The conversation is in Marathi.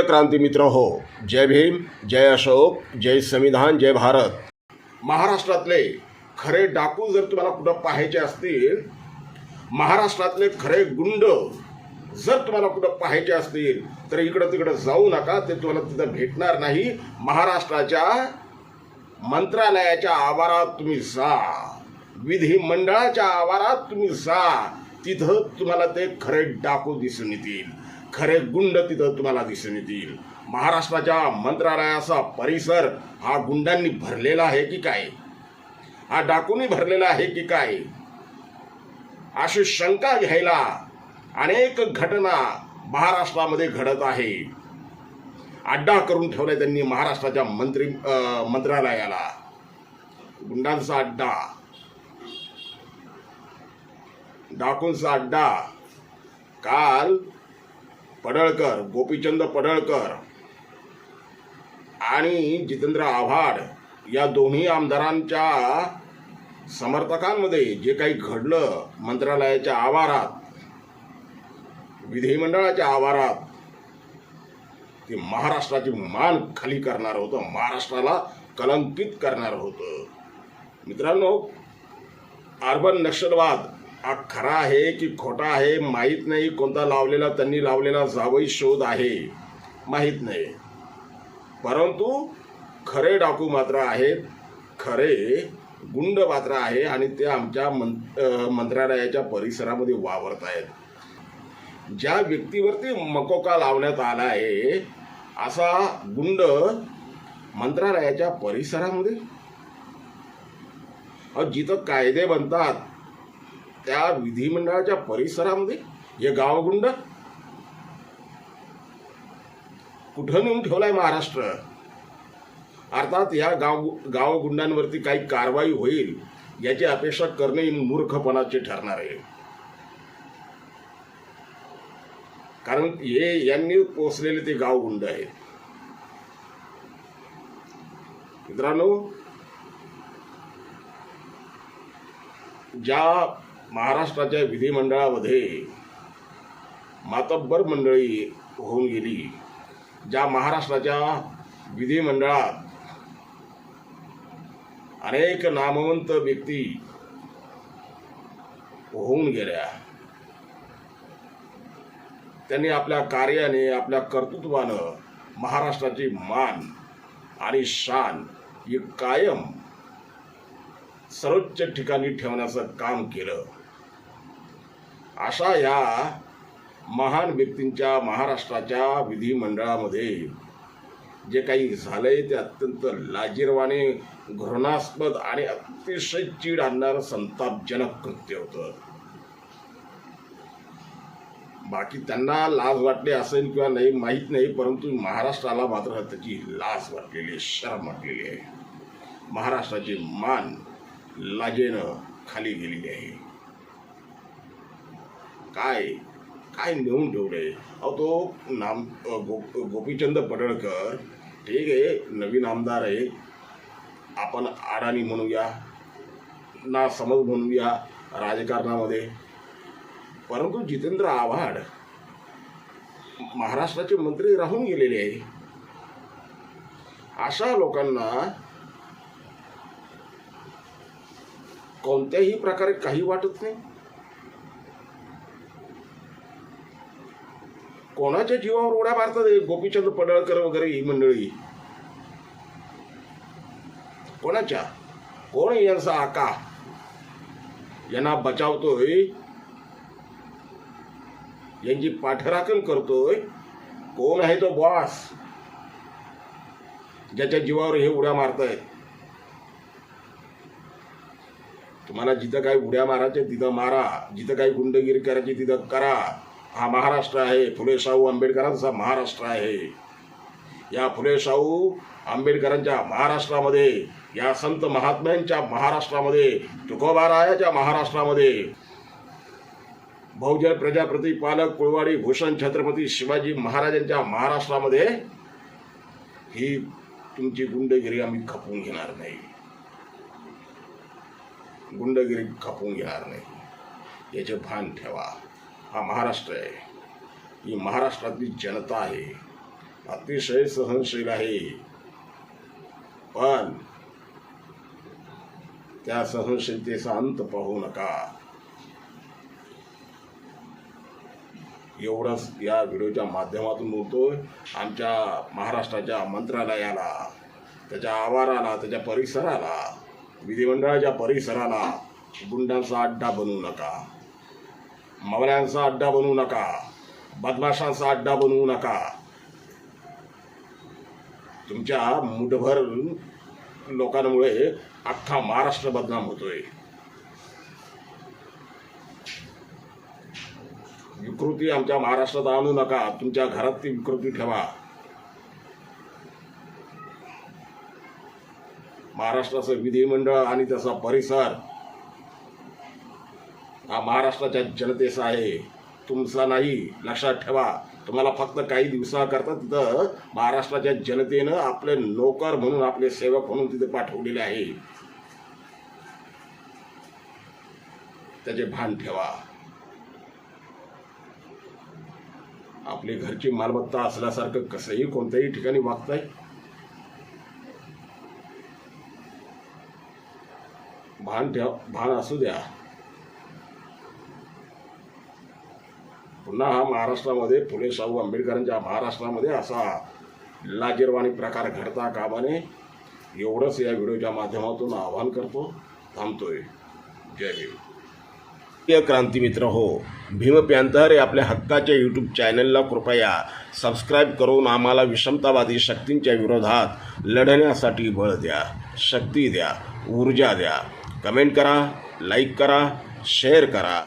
प्रिय क्रांती मित्र हो जय भीम जय अशोक जय संविधान जय भारत. महाराष्ट्रातले खरे डाकू जर तुम्हाला कुठं पाहायचे असतील महाराष्ट्रातले खरे गुंड जर तुम्हाला कुठं पाहायचे असतील तर इकडं तिकडं जाऊ नका ते तुम्हाला तिथं भेटणार नाही. महाराष्ट्राच्या मंत्रालयाच्या आवारात तुम्ही जा. विधिमंडळाच्या आवारात तुम्ही जा. तिथं तुम्हाला ते खरे डाकू दिसून येतील. खरे गुंड तिथं तुम्हाला दिसून येतील. महाराष्ट्राच्या मंत्रालयाचा परिसर हा गुंडांनी भरलेला आहे की काय? हा डाकूनी भरलेला आहे की काय? अशी शंका घ्यायला अनेक घटना महाराष्ट्रामध्ये घडत आहे. अड्डा करून ठेवलाय त्यांनी महाराष्ट्राच्या मंत्री मंत्रालयाला. गुंडांचा अड्डा. डाकूंचा अड्डा. काल पडळकर गोपीचंद पडळकर आणि जितेंद्र आव्हाड या दोन्ही आमदारांच्या समर्थकांमध्ये जे काही घडलं मंत्रालयाच्या आवारात विधिमंडळाच्या आवारात ते महाराष्ट्राची मान खाली करणार होतं महाराष्ट्राला कलंकित करणार होतं. मित्रांनो अर्बन नक्षलवाद खरा आहे की खोटा आहे माहीत नाही कोणता लावलेला त्यांनी लावलेला जावई शोध आहे. माहीत नाही. परंतु खरे डाकू मात्र आहेत खरे गुंड मात्र आहे आणि ते आमच्या मं मंत्रालयाच्या परिसरामध्ये वावरत आहेत. ज्या व्यक्तीवरती मकोका लावण्यात आला आहे असा गुंड मंत्रालयाच्या परिसरामध्ये? जिथं कायदे बनतात त्या विधिमंडळाच्या परिसरामध्ये हे गावगुंड कुठं नेऊन ठेवलाय महाराष्ट्र? अर्थात या गाव गावगुंडांवरती काही कारवाई होईल याची अपेक्षा करणे मूर्खपणाचे ठरणार आहे. कारण हे यांनी पोचलेले ते गावगुंड आहेत मित्रांनो ज्या महाराष्ट्राच्या विधिमंडळामध्ये मातब्बर मंडळी होऊन गेली ज्या महाराष्ट्राच्या विधिमंडळात अनेक नामवंत व्यक्ती होऊन गेल्या. त्यांनी आपल्या कार्याने आपल्या कर्तृत्वानं महाराष्ट्राची मान आणि शान ही कायम सर्वोच्च ठिकाणी ठेवण्याचं काम केलं. अशा या महान व्यक्तींच्या महाराष्ट्राच्या विधिमंडळामध्ये जे काही झालंय ते अत्यंत लाजीरवाने घृणास्पद आणि अतिशय चीड आणणारं संतापजनक कृत्य होतं. बाकी त्यांना लाज वाटली असेल किंवा नाही माहीत नाही परंतु महाराष्ट्राला मात्र त्याची लाज वाटलेली आहे शरम वाटलेली आहे. महाराष्ट्राची मान लाजेनं खाली गेलेली आहे. काय काय नेऊन ठेवले अहो तो नाम गो गोपीचंद पडळकर ठीक आहे नवीन आमदार आहे. आपण अडाणी म्हणूया ना समज म्हणूया राजकारणामध्ये. परंतु जितेंद्र आव्हाड महाराष्ट्राचे मंत्री राहून गेलेले आहे. अशा लोकांना कोणत्याही प्रकारे काही वाटत नाही. कोणाच्या जीवावर उड्या मारतात गोपीचंद पडळकर वगैरे ही मंडळी. कोणाच्या? कोण यांचा आका? यांना बचावतोय. यांची पाठराखण करतोय. कोण आहे तो बॉस ज्याच्या जीवावर हे उड्या मारताय तुम्हाला जिथं काही उड्या मारायच्या तिथं मारा. जिथं काही गुंडगिरी करायची तिथं करा. हा महाराष्ट्र आहे. फुले शाहू आंबेडकरांचा महाराष्ट्र आहे. या फुले शाहू आंबेडकरांच्या महाराष्ट्रामध्ये या संत महात्म्यांच्या महाराष्ट्रामध्ये तुकोबारायाच्या महाराष्ट्रामध्ये बहुजन प्रजाप्रती पालक कुळवाडी भूषण छत्रपती शिवाजी महाराजांच्या महाराष्ट्रामध्ये ही तुमची गुंडगिरी आम्ही खपवून घेणार नाही. गुंडगिरी खपवून घेणार नाही. याचे भान ठेवा. हा महाराष्ट्र आहे. ही महाराष्ट्रातली जनता आहे. अतिशय सहनशील आहे. पण त्या सहनशीलतेचा अंत पाहू नका. एवढंच या व्हिडिओच्या माध्यमातून बोलतोय आमच्या महाराष्ट्राच्या मंत्रालयाला त्याच्या आवाराला त्याच्या परिसराला विधिमंडळाच्या परिसराला गुंडांचा अड्डा बनवू नका. मवऱ्यांचा अड्डा बनवू नका. बदमाशांचा अड्डा बनवू नका. तुमच्या मुठभर लोकांमुळे अख्खा महाराष्ट्र बदनाम होतोय. विकृती आमच्या महाराष्ट्रात आणू नका. तुमच्या घरात ती विकृती ठेवा. महाराष्ट्राचं विधिमंडळ आणि त्याचा परिसर हा महाराष्ट्राच्या जनतेचा आहे. तुमचा नाही लक्षात ठेवा. तुम्हाला फक्त काही दिवसाकरता तिथं महाराष्ट्राच्या जनतेनं आपले नोकर म्हणून आपले सेवक म्हणून तिथे पाठवलेले आहे. त्याचे भान ठेवा. आपली घरची मालमत्ता असल्यासारखं कसंही कोणत्याही ठिकाणी वागताय. भान ठेव भान असू द्या. पुन्हा हा महाराष्ट्रामध्ये फुले शाहू आंबेडकरांच्या महाराष्ट्रामध्ये असा लाजीरवाणी प्रकार घडता कामाने एवढंच या व्हिडिओच्या माध्यमातून आवाहन करतो. थांबतोय. जय भीम. प्रिय क्रांतिमित्र हो भीम प्यांतर या आपल्या हक्काच्या यूट्यूब चॅनलला कृपया सबस्क्राईब करून आम्हाला विषमतावादी शक्तींच्या विरोधात लढण्यासाठी बळ द्या शक्ती द्या ऊर्जा द्या. कमेंट करा लाईक करा शेअर करा.